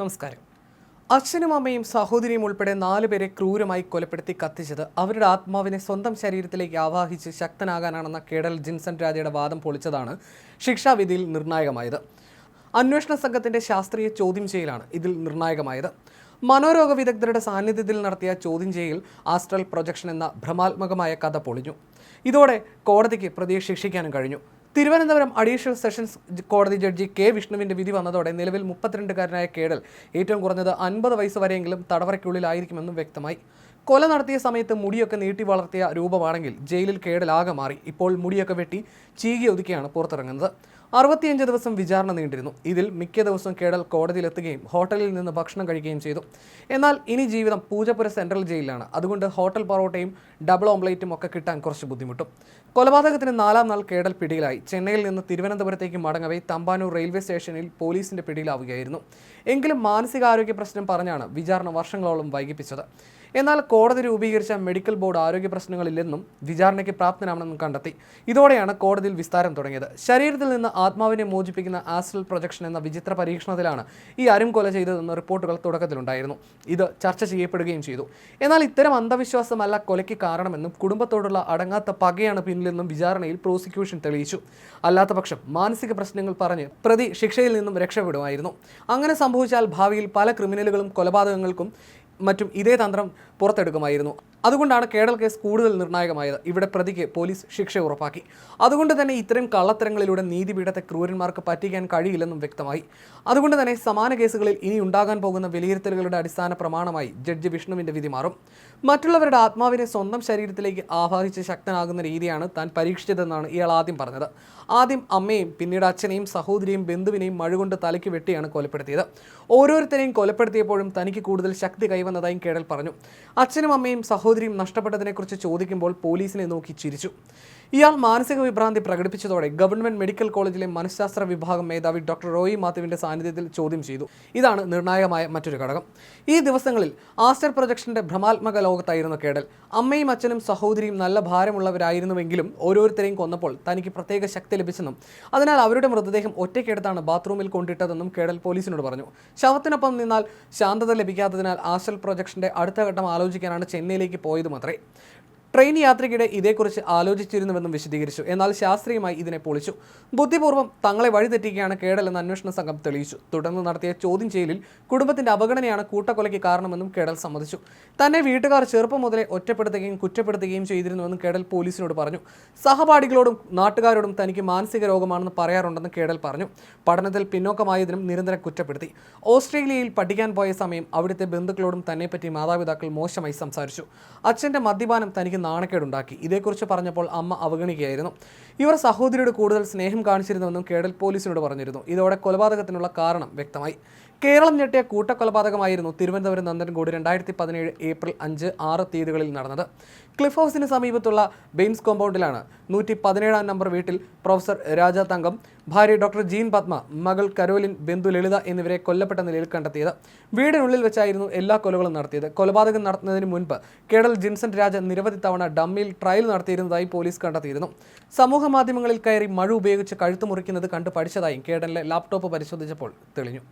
നമസ്കാരം. അച്ഛനും അമ്മയും സഹോദരിയും ഉൾപ്പെടെ നാലുപേരെ ക്രൂരമായി കൊലപ്പെടുത്തി കത്തിച്ചത് അവരുടെ ആത്മാവിനെ സ്വന്തം ശരീരത്തിലേക്ക് ആവാഹിച്ച് ശക്തനാകാനാണെന്ന കേഡൽ ജിൻസൺ രാജയുടെ വാദം പൊളിച്ചതാണ് ശിക്ഷാവിധിയിൽ നിർണായകമായത്. അന്വേഷണ സംഘത്തിന്റെ ശാസ്ത്രീയ ചോദ്യം ചെയ്യലാണ് ഇതിൽ നിർണായകമായത്. മനോരോഗ വിദഗ്ധരുടെ സാന്നിധ്യത്തിൽ നടത്തിയ ചോദ്യം ചെയ്യൽ ആസ്ട്രൽ പ്രൊജക്ഷൻ എന്ന ഭ്രമാത്മകമായ കഥ പൊളിഞ്ഞു. ഇതോടെ കോടതിക്ക് പ്രതിയെ ശിക്ഷിക്കാനും കഴിഞ്ഞു. തിരുവനന്തപുരം അഡീഷണൽ സെഷൻസ് കോടതി ജഡ്ജി കെ വിഷ്ണുവിന്റെ വിധി വന്നതോടെ നിലവിൽ മുപ്പത്തിരണ്ടുകാരനായ കേടൽ ഏറ്റവും കുറഞ്ഞത് അൻപത് വയസ്സ് വരെയെങ്കിലും തടവറയ്ക്കുള്ളിലായിരിക്കുമെന്നും വ്യക്തമായി. കൊല നടത്തിയ സമയത്ത് മുടിയൊക്കെ നീട്ടി വളർത്തിയ രൂപമാണെങ്കിൽ ജയിലിൽ കേടലാകെ മാറി. ഇപ്പോൾ മുടിയൊക്കെ വെട്ടി ചീകി ഒതുക്കിയാണ് പുറത്തിറങ്ങുന്നത്. അറുപത്തിയഞ്ച് ദിവസം വിചാരണ നീണ്ടിരുന്നു. ഇതിൽ മിക്ക ദിവസവും കേടൽ കോടതിയിലെത്തുകയും ഹോട്ടലിൽ നിന്ന് ഭക്ഷണം കഴിക്കുകയും ചെയ്തു. എന്നാൽ ഇനി ജീവിതം പൂജപ്പുര സെൻട്രൽ ജയിലിലാണ്. അതുകൊണ്ട് ഹോട്ടൽ പൊറോട്ടയും ഡബിൾ ഓംപ്ലേറ്റും ഒക്കെ കിട്ടാൻ കുറച്ച് ബുദ്ധിമുട്ടും. കൊലപാതകത്തിന് നാലാം നാൾ കേടൽ പിടിയിലായി. ചെന്നൈയിൽ നിന്ന് തിരുവനന്തപുരത്തേക്ക് മടങ്ങവേ തമ്പാനൂർ റെയിൽവേ സ്റ്റേഷനിൽ പോലീസിന്റെ പിടിയിലാവുകയായിരുന്നു. എങ്കിലും മാനസികാരോഗ്യ പ്രശ്നം പറഞ്ഞാണ് വിചാരണ വർഷങ്ങളോളം വൈകിപ്പിച്ചത്. എന്നാൽ കോടതി രൂപീകരിച്ച മെഡിക്കൽ ബോർഡ് ആരോഗ്യ പ്രശ്നങ്ങളില്ലെന്നും വിചാരണയ്ക്ക് പ്രാപ്തനാണെന്നും കണ്ടെത്തി. ഇതോടെയാണ് കോടതിയിൽ വിസ്താരം തുടങ്ങിയത്. ശരീരത്തിൽ നിന്ന് ആത്മാവിനെ മോചിപ്പിക്കുന്ന ആസ്ട്രൽ പ്രൊജക്ഷൻ എന്ന വിചിത്ര പരീക്ഷണത്തിലാണ് ഈ അരും കൊല ചെയ്തതെന്ന് റിപ്പോർട്ടുകൾ തുടക്കത്തിലുണ്ടായിരുന്നു. ഇത് ചർച്ച ചെയ്യപ്പെടുകയും ചെയ്തു. എന്നാൽ ഇത്തരം അന്ധവിശ്വാസമല്ല കൊലയ്ക്ക് കാരണമെന്നും കുടുംബത്തോടുള്ള അടങ്ങാത്ത പകയാണ് പിന്നിലെന്നും വിചാരണയിൽ പ്രോസിക്യൂഷൻ തെളിയിച്ചു. അല്ലാത്തപക്ഷം മാനസിക പ്രശ്നങ്ങൾ പറഞ്ഞ് പ്രതി ശിക്ഷയിൽ നിന്നും രക്ഷപ്പെടുമായിരുന്നു. അങ്ങനെ സംഭവിച്ചാൽ ഭാവിയിൽ പല ക്രിമിനലുകളും കൊലപാതകങ്ങൾക്കും മറ്റും ഇതേ തന്ത്രം പുറത്തെടുക്കുമായിരുന്നു. അതുകൊണ്ടാണ് കേഡൽ കേസ് കൂടുതൽ നിർണായകമായത്. ഇവിടെ പ്രതിക്ക് പോലീസ് ശിക്ഷ ഉറപ്പാക്കി. അതുകൊണ്ട് തന്നെ ഇത്തരം കള്ളത്തരങ്ങളിലൂടെ നീതിപീഠത്തെ ക്രൂരന്മാർക്ക് പറ്റിക്കാൻ കഴിയില്ലെന്നും വ്യക്തമായി. അതുകൊണ്ട് തന്നെ സമാന കേസുകളിൽ ഇനി ഉണ്ടാകാൻ പോകുന്ന വിലയിരുത്തലുകളുടെ അടിസ്ഥാന പ്രമാണമായി ജഡ്ജി വിഷ്ണുവിന്റെ വിധി മാറും. മറ്റുള്ളവരുടെ ആത്മാവിനെ സ്വന്തം ശരീരത്തിലേക്ക് ആവാഹിച്ച് ശക്തനാകുന്ന രീതിയാണ് താൻ പരീക്ഷിച്ചതെന്നാണ് ഇയാൾ ആദ്യം പറഞ്ഞത്. ആദ്യം അമ്മയും പിന്നീട് അച്ഛനെയും സഹോദരിയും ബന്ധുവിനെയും മഴുകൊണ്ട് തലയ്ക്ക് വെട്ടിയാണ് കൊലപ്പെടുത്തിയത്. ഓരോരുത്തരെയും കൊലപ്പെടുത്തിയപ്പോഴും തനിക്ക് കൂടുതൽ ശക്തി കൈവന്നതായും കേഡൽ പറഞ്ഞു. അച്ഛനും അമ്മയും സഹോദരിയും നഷ്ടപ്പെട്ടതിനെക്കുറിച്ച് ചോദിക്കുമ്പോൾ പോലീസിനെ നോക്കി ചിരിച്ചു. ഇയാൾ മാനസിക വിഭ്രാന്തി പ്രകടിപ്പിച്ചതോടെ ഗവൺമെന്റ് മെഡിക്കൽ കോളേജിലെ മനഃശാസ്ത്ര വിഭാഗം മേധാവി ഡോക്ടർ റോയി മാത്യുവിന്റെ സാന്നിധ്യത്തിൽ ചോദ്യം ചെയ്തു. ഇതാണ് നിർണായകമായ മറ്റൊരു ഘടകം. ഈ ദിവസങ്ങളിൽ ആസ്റ്റർ പ്രൊജക്ഷന്റെ ഭ്രമാത്മക ലോകത്തായിരുന്നു കേടൽ. അമ്മയും അച്ഛനും സഹോദരിയും നല്ല ഭാരമുള്ളവരായിരുന്നുവെങ്കിലും ഓരോരുത്തരെയും കൊന്നപ്പോൾ തനിക്ക് പ്രത്യേക ശക്തി ലഭിച്ചെന്നും അതിനാൽ അവരുടെ മൃതദേഹം ഒറ്റയ്ക്കെടുത്താണ് ബാത്റൂമിൽ കൊണ്ടിട്ടതെന്നും കേടൽ പോലീസിനോട് പറഞ്ഞു. ശവത്തിനൊപ്പം നിന്നാൽ ശാന്തത ലഭിക്കാത്തതിനാൽ ആസ്റ്റൽ പ്രൊജക്ഷന്റെ അടുത്ത ഘട്ടം ആലോചിക്കാനാണ് ചെന്നൈയിലേക്ക് പോയതുമത്രേ ട്രെയിൻ യാത്രയ്ക്കിടെ ഇതേക്കുറിച്ച് ആലോചിച്ചിരുന്നുവെന്നും വിശദീകരിച്ചു. എന്നാൽ ശാസ്ത്രീയമായി ഇതിനെ പൊളിച്ചു. ബുദ്ധിപൂർവം തങ്ങളെ വഴിതെറ്റിക്കുകയാണ് കേടലെന്ന് അന്വേഷണ സംഘം തെളിയിച്ചു. തുടർന്ന് നടത്തിയ ചോദ്യം ചെയ്യലിൽ കുടുംബത്തിന്റെ അവഗണനയാണ് കൂട്ടക്കൊലയ്ക്ക് കാരണമെന്നും കേടൽ സമ്മതിച്ചു. തന്നെ വീട്ടുകാർ ചെറുപ്പം മുതലേ ഒറ്റപ്പെടുത്തുകയും കുറ്റപ്പെടുത്തുകയും ചെയ്തിരുന്നുവെന്നും കേടൽ പോലീസിനോട് പറഞ്ഞു. സഹപാഠികളോടും നാട്ടുകാരോടും തനിക്ക് മാനസിക രോഗമാണെന്ന് പറയാറുണ്ടെന്ന് കേടൽ പറഞ്ഞു. പഠനത്തിൽ പിന്നോക്കമായതിനും നിരന്തരം കുറ്റപ്പെടുത്തി. ഓസ്ട്രേലിയയിൽ പഠിക്കാൻ പോയ സമയം അവിടുത്തെ ബന്ധുക്കളോടും തന്നെപ്പറ്റി മാതാപിതാക്കൾ മോശമായി സംസാരിച്ചു. അച്ഛന്റെ മദ്യപാനം തനിക്ക് നാണക്കേടുണ്ടാക്കി. ഇതേക്കുറിച്ച് പറഞ്ഞപ്പോൾ അമ്മ അവഗണിക്കുകയായിരുന്നു. ഇവർ സഹോദരിയോട് കൂടുതൽ സ്നേഹം കാണിച്ചിരുന്നുവെന്നും കേഡൽ പോലീസിനോട് പറഞ്ഞിരുന്നു. ഇതോടെ കൊലപാതകത്തിനുള്ള കാരണം വ്യക്തമായി. കേരളം ഞെട്ടിയ കൂട്ടക്കൊലപാതകമായിരുന്നു തിരുവനന്തപുരം നന്ദൻകോട് രണ്ടായിരത്തി പതിനേഴ് ഏപ്രിൽ അഞ്ച് ആറ് തീയതികളിൽ നടന്നത്. ക്ലിഫ് ഹൗസിന് സമീപത്തുള്ള ബെയിൻസ് കോമ്പൗണ്ടിലാണ് നൂറ്റി പതിനേഴാം നമ്പർ വീട്ടിൽ പ്രൊഫസർ രാജ തങ്കം ഭാര്യ ഡോക്ടർ ജീൻ പത്മ മകൾ കരോലിൻ ബന്ധു ലളിത എന്നിവരെ കൊല്ലപ്പെട്ട നിലയിൽ കണ്ടെത്തിയത്. വീടിനുള്ളിൽ വെച്ചായിരുന്നു എല്ലാ കൊലകളും നടത്തിയത്. കൊലപാതകം നടത്തുന്നതിന് മുൻപ് കേഡൽ ജിൻസൺ രാജ നിരവധി തവണ ഡമ്മിയിൽ ട്രയൽ നടത്തിയിരുന്നതായി പോലീസ് കണ്ടെത്തിയിരുന്നു. സമൂഹ മാധ്യമങ്ങളിൽ കയറി മഴ ഉപയോഗിച്ച് കഴുത്തു മുറിക്കുന്നത് കണ്ട് പഠിച്ചതായും കേഡലിലെ ലാപ്ടോപ്പ് പരിശോധിച്ചപ്പോൾ തെളിഞ്ഞു.